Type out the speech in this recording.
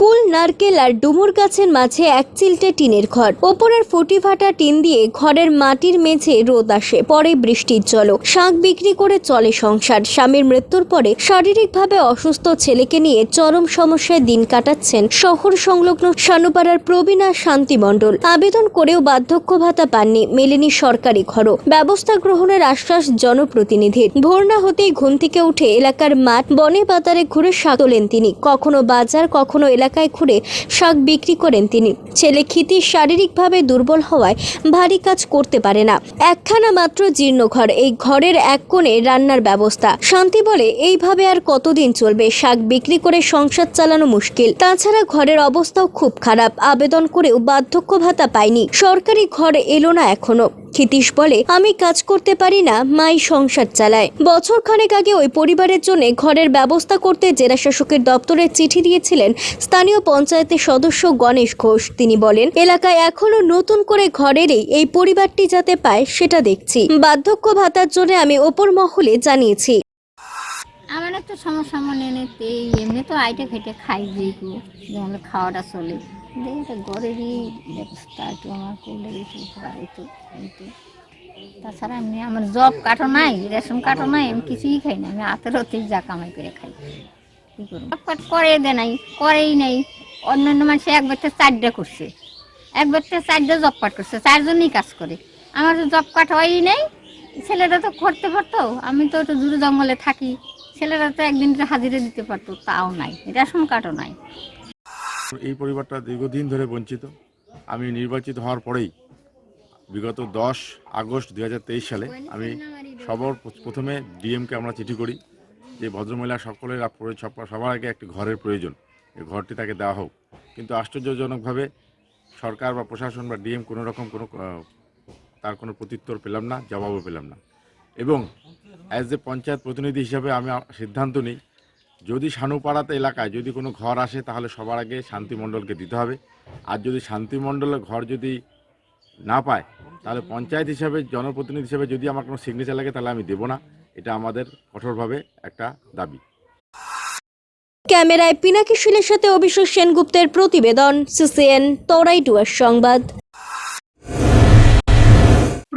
কুল, নারকেল আর ডুমুর গাছের মাঝে এক চিলটে টিনের ঘর। ওপরের ফুটি ফাটা টিন দিয়ে ঘরের মাটির মেঝে রোদ আসে, পরে বৃষ্টির জল শাক বিক্রি করে চলে সংসার। স্বামীর মৃত্যুর পরে শারীরিকভাবে অসুস্থ ছেলেকে নিয়ে চরম সমস্যায় দিন কাটাচ্ছেন শহর সংলগ্ন শানুপাড়ার প্রবীণা শান্তি মণ্ডল। আবেদন করেও বার্ধক্য ভাতা পাননি মেলেনি সরকারি ঘরও। ব্যবস্থা গ্রহণের আশ্বাস জনপ্রতিনিধির। ভোর না হতেই ঘুম থেকে উঠে এলাকার মাঠ বনে বাজারে ঘুরে শাক তোলেন তিনি। কখনো বাজার, কখনো এলাকায় ঘুরে শাক বিক্রি করেন তিনি। ছেলে ক্ষিতি শারীরিকভাবে দুর্বল হওয়ায় ভারী কাজ করতে পারে না। একখানা মাত্র জীর্ণ ঘর, এই ঘরের এক কোণে রান্নার ব্যবস্থা। শান্তি বলে, এইভাবে আর কতদিন চলবে? শাক বিক্রি করে সংসার চালানো মুশকিল। তাছাড়া ঘরের অবস্থাও খুব খারাপ। আবেদন করেও বার্ধক্য ভাতা পায়নি। সরকারি ঘর এলো না এখনও। ক্ষিতীশ বলে, আমি কাজ করতে পারি না, মাই সংসার চালায়। বছর খানেক আগে ওই পরিবারের জন্য ঘরের ব্যবস্থা করতে জেলা শাসকের দপ্তরে চিঠি দিয়েছিলেন স্থানীয় পঞ্চায়েতের সদস্য গণেশ ঘোষ। তিনি বলেন, এলাকায় এখনও নতুন করে ঘরেরই এই পরিবারটি যাতে পায়, সেটা দেখছি। বার্ধক্য ভাতার জন্য আমি ওপর মহলে জানিয়েছি। আমার একটা সমস্যা মনে নেই এমনি তো আইটে খেটে খাই যেমন খাওয়াটা চলে। কিন্তু এটা ঘরেরই ব্যবস্থা, একটু আমার করলে বেশি উপকার হইতো কিন্তু তাছাড়া এমনি আমার জব কাটো নাই, রেশন কাটো নাই, আমি কিছুই খাই না, আমি হাতের হতেই যা কামাই করে খাই। কী করব? জব কাট করে দে নাই, করেই নাই। অন্যান্য মানুষ এক বাচ্চা চারটে করছে। এক বাচ্চা চারটে জব কাট করছে, চারজনই কাজ করে। আমার তো জব কাট হয়ই নাই, ছেলেরা তো করতে পারতো, আমি তো একটু দূরে জঙ্গলে থাকি। ছেলেরা তো একদিন হাজিরা দিতে পারতো, তাও নাই, রেশন কার্ডও নাই। এই পরিবারটা দীর্ঘদিন ধরে বঞ্চিত। আমি নির্বাচিত হওয়ার পরেই বিগত দশ আগস্ট দু হাজার তেইশ সালে আমি সবার প্রথমে ডিএমকে আমরা চিঠি করি যে ভদ্রমহিলা সকলের সবার আগে একটি ঘরের প্রয়োজন। এই ঘরটি তাকে দেওয়া হোক। কিন্তু আশ্চর্যজনকভাবে সরকার বা প্রশাসন বা ডিএম কোনো রকম কোনো তার কোনো প্রত্যুত্তর পেলাম না, জবাবও পেলাম না। এবং অ্যাজ এ পঞ্চায়েত প্রতিনিধি হিসাবে আমি সিদ্ধান্ত নিই যদি সানুপাড়াতে এলাকায় যদি কোনো ঘর আসে, তাহলে সবার আগে শান্তিমণ্ডলকে দিতে হবে। আর যদি শান্তিমণ্ডলের ঘর যদি না পায়, তাহলে পঞ্চায়েত হিসাবে, জনপ্রতিনিধি হিসাবে যদি আমার কোনো সিগনেচার লাগে, তাহলে আমি দেবো না। এটা আমাদের কঠোরভাবে একটা দাবি। ক্যামেরায় পিনাকি শিলের সাথে অভিষেক সেনগুপ্তের প্রতিবেদন, সিসিএন, তরাই ডুয়ার সংবাদ।